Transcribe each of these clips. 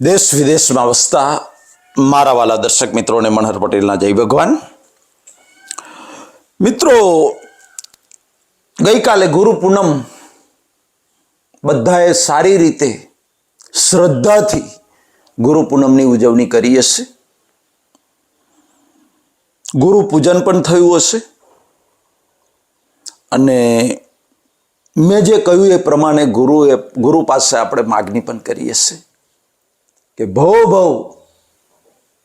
દેશ વિદેશમાં વસતા મારા વાલા દર્શક મિત્રોને મનહર પટેલના જય ભગવાન. મિત્રો, ગઈકાલે ગુરુ પૂનમ બધાએ સારી રીતે શ્રદ્ધાથી ગુરુ પૂનમની ઉજવણી કરી હશે. ગુરુ પૂજન પણ થયું હશે. અને મેં જે કહ્યું એ પ્રમાણે ગુરુએ, ગુરુ પાસે આપણે માગણી પણ કરી હશે. કે ભવ ભવ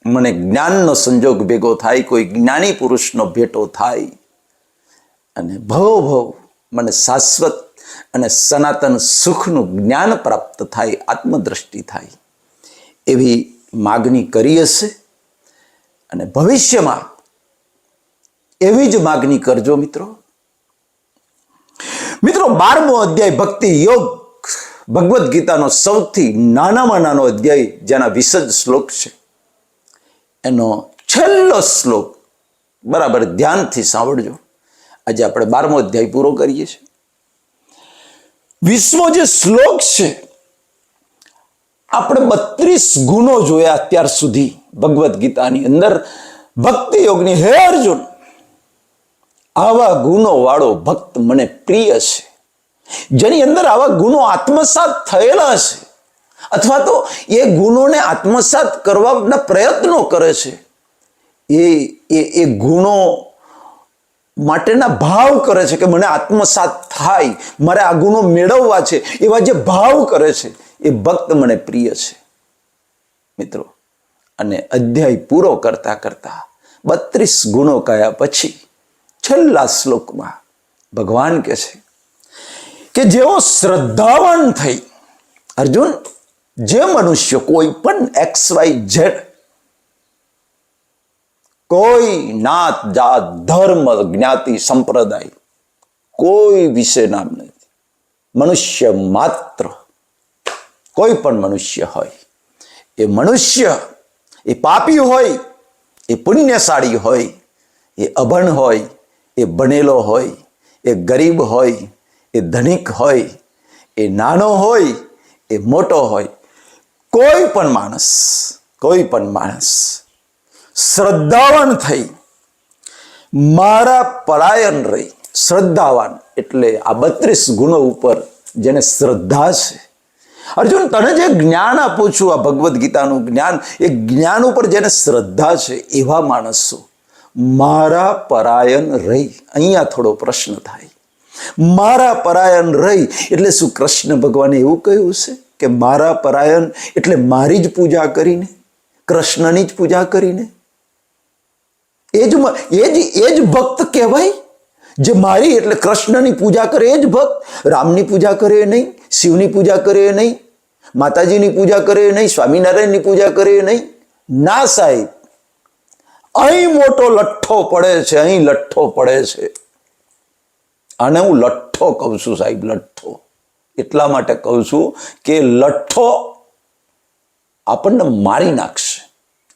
મને જ્ઞાનનો સંજોગ ભેગો થાય, કોઈ જ્ઞાની પુરુષનો ભેટો થાય. અને ભવ ભવ મને શાશ્વત અને સનાતન સુખનું જ્ઞાન પ્રાપ્ત થાય, આત્મદ્રષ્ટિ થાય. એવી માગણી કરી હશે. અને ભવિષ્યમાં એવી જ માગણી કરજો મિત્રો. મિત્રો, બારમો અધ્યાય ભક્તિ યોગ ભગવદ્ ગીતાનો સૌથી નાનામાં નાનો અધ્યાય જેના વીસ શ્લોક છે. એનો છેલ્લો શ્લોક બરાબર ધ્યાનથી સાંભળજો. આજે આપણે બારમો અધ્યાય પૂરો કરીએ છીએ. વીસમો જે શ્લોક છે, આપણે બત્રીસ ગુણો જોયા અત્યાર સુધી ભગવદ્ ગીતાની અંદર ભક્તિ યોગની હે અર્જુન, આવા ગુણો વાળો ભક્ત મને પ્રિય છે. જેની અંદર આવા ગુણો આત્મસાત થયેલા છે, અથવા તો એ ગુણોને આત્મસાત કરવાના પ્રયત્નો કરે છે, એ એ એ ગુણો માટેના ભાવ કરે છે કે મને આત્મસાત થાય, મારે આ ગુણો મેળવવા છે, એવા જે ભાવ કરે છે, એ ભક્ત મને પ્રિય છે. મિત્રો, અને અધ્યાય પૂરો કરતા કરતા બત્રીસ ગુણો કયા પછી છેલ્લા શ્લોકમાં ભગવાન કહે છે કે જેઓ શ્રદ્ધાવાન થઈ. અર્જુન, જે મનુષ્ય કોઈ પણ એક્સ વાય ઝેડ કોઈ નાત, જાત, ધર્મ, જ્ઞાતિ, સંપ્રદાય કોઈ વિશે નામ નથી. મનુષ્ય માત્ર કોઈ પણ મનુષ્ય હોય. એ મનુષ્ય, એ પાપી હોય, એ પુણ્યશાળી હોય, એ અભણ હોય, એ ભણેલો હોય, એ ગરીબ હોય એ ધનિક હોય, એ નાનો હોય, એ મોટો હોય, કોઈ પણ માણસ, કોઈ પણ માણસ શ્રદ્ધાવાન થઈ, મારા પરાયણ રહી. શ્રદ્ધાવાન એટલે આ બત્રીસ ગુણો ઉપર જેને શ્રદ્ધા છે. અર્જુન, તને જે જ્ઞાન આપું છું, આ ભગવદ્ ગીતાનું જ્ઞાન, એ જ્ઞાન ઉપર જેને શ્રદ્ધા છે, એવા માણસો મારા પરાયણ રહી. અહીંયા થોડો પ્રશ્ન થાય. મારા પરાયણ રહી. એટલે શું કૃષ્ણ ભગવાને એવું કહ્યું છે કે મારા પરાયણ એટલે મારી જ પૂજા કરીને, કૃષ્ણની જ પૂજા કરીને. એ જ એ જ એ જ ભક્ત કહેવાય જે મારી એટલે કૃષ્ણની પૂજા કરે એ જ ભક્ત. રામની પૂજા કરે નહીં, શિવની પૂજા કરે નહીં, માતાજીની પૂજા કરે નહીં, સ્વામિનારાયણની પૂજા કરે નહીં. ના સાહેબ, અહીં મોટો લઠ્ઠો પડે છે, અહીં લઠ્ઠો પડે છે. આને હું લઠ્ઠો કહું છું સાહેબ, લઠ્ઠો. એટલા માટે કહું છું કે લઠ્ઠો આપણને મારી નાખશે.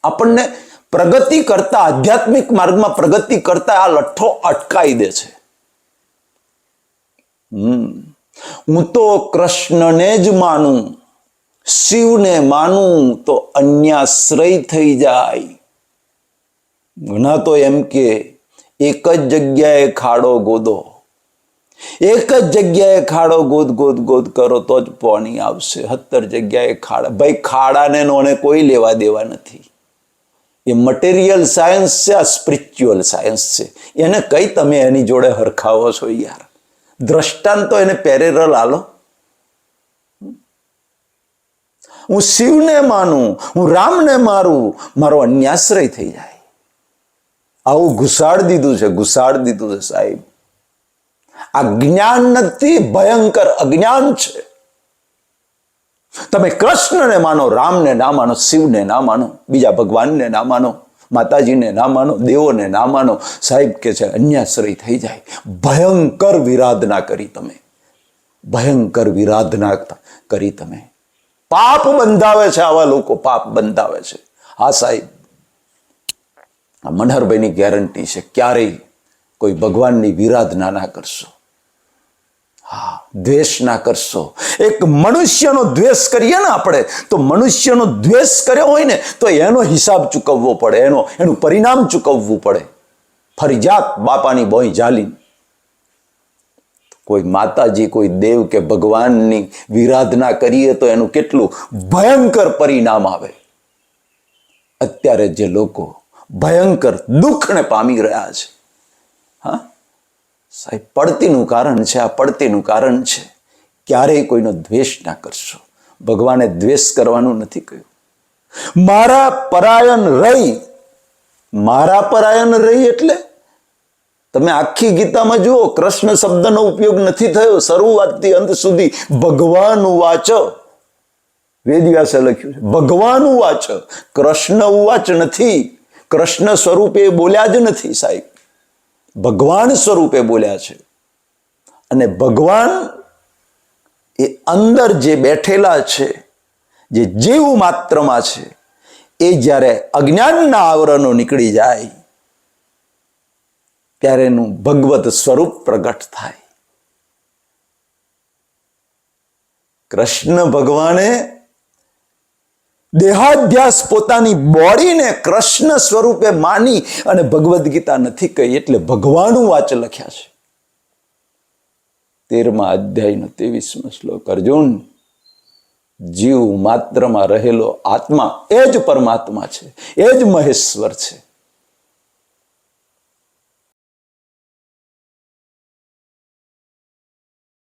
આપણને પ્રગતિ કરતા, આધ્યાત્મિક માર્ગમાં પ્રગતિ કરતા આ લઠ્ઠો અટકાઈ દે છે. હું તો કૃષ્ણને જ માનું, શિવને માનું, તો અન્યાશ્રય થઈ જાય. ઘણા તો એમ કે એક જ જગ્યાએ ખાડો ગોદો. એક જ જગ્યાએ ખાડો ગોદ ગોદ ગોદ કરો તો જ પાણી આવશે. સત્તર જગ્યાએ ખાડા. ભાઈ, ખાડાને નોને કોઈ લેવા દેવા નથી. એ મટીરિયલ સાયન્સ છે, આ સ્પિરિચ્યુઅલ સાયન્સ છે. એને કઈ તમે એની જોડે હરખાવો છો યાર? દ્રષ્ટાંત એને પેરેરલ આલો. હું શિવને માનું, હું રામને મારું, મારો અન્યાશ્રય થઈ જાય. આવું ઘુસાડ દીધું છે, ઘુસાડ દીધું છે સાહેબ. આ જ્ઞાન નથી ભયંકર અજ્ઞાન છે. તમે કૃષ્ણને માનો, રામને ના માનો, શિવને ના માનો, બીજા ભગવાનને ના માનો, માતાજીને ના માનો, દેવોને ના માનો, સાહેબ કે છે, અન્યાશ્રય થઈ જાય. ભયંકર વિરાધના કરી તમે. ભયંકર વિરાધના કરી તમે. પાપ બંધાવે છે આવા લોકો, પાપ બંધાવે છે. હા, સાહેબ. મનહરભાઈની ગેરંટી છે. ક્યારેય કોઈ ભગવાનની વિરાધના ના કરશો. દ્વેષ ના કરશો. એક મનુષ્યનો દ્વેષ કરીએ ને આપણે, તો મનુષ્યનો દ્વેષ કર્યો હોય ને, તો એનો હિસાબ ચૂકવવો પડે, એનો, એનું પરિણામ ચૂકવવું પડે. ફરજિયાત બાપાની બોઈ જાલી કોઈ માતાજી, કોઈ દેવ કે ભગવાનની વિરાધના કરીએ તો એનું કેટલું ભયંકર પરિણામ આવે. અત્યારે જે લોકો ભયંકર દુઃખને પામી રહ્યા છે, હા સાહેબ, પડતીનું કારણ છે, આ પડતીનું કારણ છે. ક્યારેય કોઈનો દ્વેષ ના કરશો. ભગવાને દ્વેષ કરવાનું નથી કહ્યું. મારા પરાયણ રહી. મારા પરાયણ રહી એટલે તમે આખી ગીતામાં જુઓ, કૃષ્ણ શબ્દનો ઉપયોગ નથી થયો. શરૂઆતથી અંત સુધી ભગવાન વાચ. વેદવ્યાસે લખ્યું છે ભગવાન વાચ. કૃષ્ણ ઉવાચ નથી. કૃષ્ણ સ્વરૂપે બોલ્યા જ નથી સાહેબ. ભગવાન સ્વરૂપે બોલ્યા છે. અને ભગવાન એ અંદર જે બેઠેલા છે, જે જીવ માત્રમાં છે, એ જ્યારે અજ્ઞાનના આવરણો નીકળી જાય, ત્યારે એનું ભગવત સ્વરૂપ પ્રગટ થાય. કૃષ્ણ ભગવાને દેહાધ્યાસ પોતાની બોડીને કૃષ્ણ સ્વરૂપે માની અને ભગવદ્ ગીતા નથી કહી એટલે ભગવાનનું વાચ લખ્યા છે. તેરમા અધ્યાયનો ત્રેવીસમો શ્લોક, અર્જુન, જીવ માત્રમાં રહેલો આત્મા એ જ પરમાત્મા છે, એ જ મહેશ્વર છે.